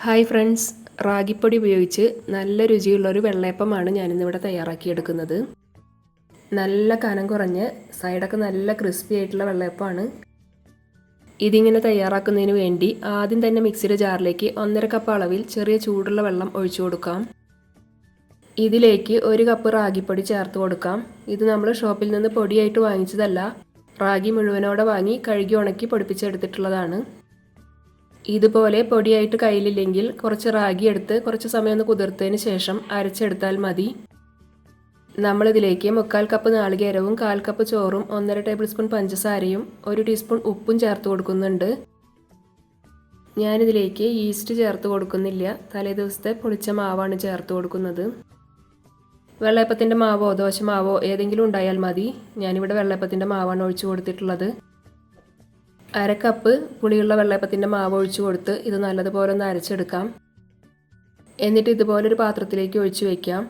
Hi friends. റാഗിപ്പൊടി ഉപയോഗിച്ച് നല്ല രുചിയുള്ളൊരു വെള്ളയപ്പമാണ് ഞാനിന്നിവിടെ തയ്യാറാക്കിയെടുക്കുന്നത്. നല്ല കനം കുറഞ്ഞ് സൈഡൊക്കെ നല്ല ക്രിസ്പി ആയിട്ടുള്ള വെള്ളയപ്പമാണ്. ഇതിങ്ങനെ തയ്യാറാക്കുന്നതിന് വേണ്ടി ആദ്യം തന്നെ മിക്സിയുടെ ജാറിലേക്ക് ഒന്നര കപ്പ് അളവിൽ ചെറിയ ചൂടുള്ള വെള്ളം ഒഴിച്ചു കൊടുക്കാം. ഇതിലേക്ക് ഒരു കപ്പ് റാഗിപ്പൊടി ചേർത്ത് കൊടുക്കാം. ഇത് നമ്മൾ ഷോപ്പിൽ നിന്ന് പൊടിയായിട്ട് വാങ്ങിച്ചതല്ല റാഗി മുഴുവനോടെ വാങ്ങി കഴുകി ഉണക്കി പൊടിപ്പിച്ചെടുത്തിട്ടുള്ളതാണ്. ഇതുപോലെ പൊടിയായിട്ട് കയ്യിലില്ലെങ്കിൽ കുറച്ച് റാഗി എടുത്ത് കുറച്ച് സമയം ഒന്ന് കുതിർത്തതിന് ശേഷം അരച്ചെടുത്താൽ മതി. നമ്മളിതിലേക്ക് മുക്കാൽ കപ്പ് നാളികേരവും കാൽ കപ്പ് ചോറും ഒന്നര ടേബിൾ സ്പൂൺ പഞ്ചസാരയും ഒരു ടീസ്പൂൺ ഉപ്പും ചേർത്ത് കൊടുക്കുന്നുണ്ട്. ഞാനിതിലേക്ക് ഈസ്റ്റ് ചേർത്ത് കൊടുക്കുന്നില്ല. തലേ ദിവസത്തെ പൊളിച്ച മാവാണ് ചേർത്ത് കൊടുക്കുന്നത്. വെള്ളയപ്പത്തിന്റെ മാവോ ദോശ മാവോ ഏതെങ്കിലും ഉണ്ടായാൽ മതി. ഞാനിവിടെ വെള്ളയപ്പത്തിന്റെ മാവാണ് ഒഴിച്ചു കൊടുത്തിട്ടുള്ളത്. അര കപ്പ് പുളിയുള്ള വെള്ളയപ്പത്തിന്റെ മാവ് ഒഴിച്ചു കൊടുത്ത് ഇത് നല്ലതുപോലെ ഒന്ന് അരച്ചെടുക്കാം. എന്നിട്ട് ഇതുപോലൊരു പാത്രത്തിലേക്ക് ഒഴിച്ചു വയ്ക്കാം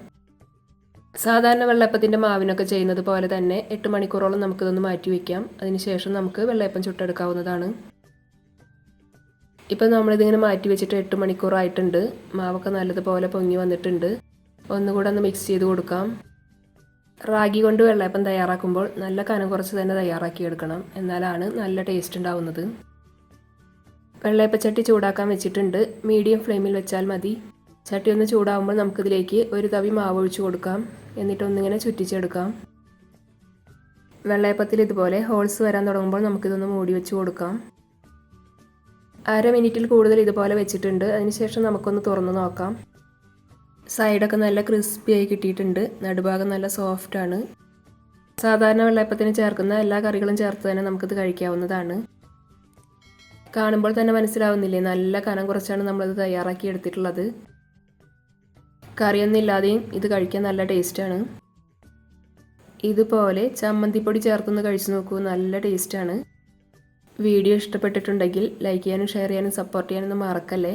സാധാരണ വെള്ളയപ്പത്തിന്റെ മാവിനൊക്കെ ചെയ്യുന്നത് പോലെ തന്നെ എട്ട് മണിക്കൂറോളം നമുക്കിതൊന്ന് മാറ്റി വയ്ക്കാം അതിനുശേഷം നമുക്ക് വെള്ളയപ്പം ചുട്ടെടുക്കാവുന്നതാണ്. ഇപ്പം നമ്മളിതിങ്ങനെ മാറ്റി വെച്ചിട്ട് എട്ട് മണിക്കൂറായിട്ടുണ്ട്. മാവൊക്കെ നല്ലതുപോലെ പൊങ്ങി വന്നിട്ടുണ്ട്. ഒന്നുകൂടെ ഒന്ന് മിക്സ് ചെയ്ത് കൊടുക്കാം. റാഗി കൊണ്ട് വെള്ളയപ്പം തയ്യാറാക്കുമ്പോൾ നല്ല കനം കുറച്ച് തന്നെ തയ്യാറാക്കിയെടുക്കണം എന്നാലാണ് നല്ല ടേസ്റ്റ് ഉണ്ടാവുന്നത്. വെള്ളയപ്പച്ചട്ടി ചൂടാക്കാൻ വെച്ചിട്ടുണ്ട്. മീഡിയം ഫ്ലെയിമിൽ വെച്ചാൽ മതി. ചട്ടി ഒന്ന് ചൂടാവുമ്പോൾ നമുക്കിതിലേക്ക് ഒരു തവി മാവ് ഒഴിച്ചു കൊടുക്കാം. എന്നിട്ടൊന്നിങ്ങനെ ചുറ്റിച്ചെടുക്കാം. വെള്ളയപ്പത്തിൽ ഇതുപോലെ ഹോൾസ് വരാൻ തുടങ്ങുമ്പോൾ നമുക്കിതൊന്ന് മൂടി വെച്ച് കൊടുക്കാം. അര മിനിറ്റിൽ കൂടുതൽ ഇതുപോലെ വെച്ചിട്ടുണ്ട്. അതിനുശേഷം നമുക്കൊന്ന് തുറന്നു നോക്കാം. സൈഡൊക്കെ നല്ല ക്രിസ്പി ആയി കിട്ടിയിട്ടുണ്ട്. നടുഭാഗം നല്ല സോഫ്റ്റ് ആണ്. സാധാരണ വെള്ളയപ്പത്തിന് ചേർക്കുന്ന എല്ലാ കറികളും ചേർത്ത് തന്നെ നമുക്കിത് കഴിക്കാവുന്നതാണ്. കാണുമ്പോൾ തന്നെ മനസ്സിലാവുന്നില്ലേ? നല്ല കനം കുറച്ചാണ് നമ്മളിത് തയ്യാറാക്കി എടുത്തിട്ടുള്ളത്. കറിയൊന്നും ഇല്ലാതെയും ഇത് കഴിക്കാൻ നല്ല ടേസ്റ്റാണ് ഇതുപോലെ ചമ്മന്തിപ്പൊടി ചേർത്തൊന്ന് കഴിച്ചു നോക്കൂ. നല്ല ടേസ്റ്റാണ് വീഡിയോ ഇഷ്ടപ്പെട്ടിട്ടുണ്ടെങ്കിൽ ലൈക്ക് ചെയ്യാനും ഷെയർ ചെയ്യാനും സപ്പോർട്ട് ചെയ്യാനൊന്നും മറക്കല്ലേ?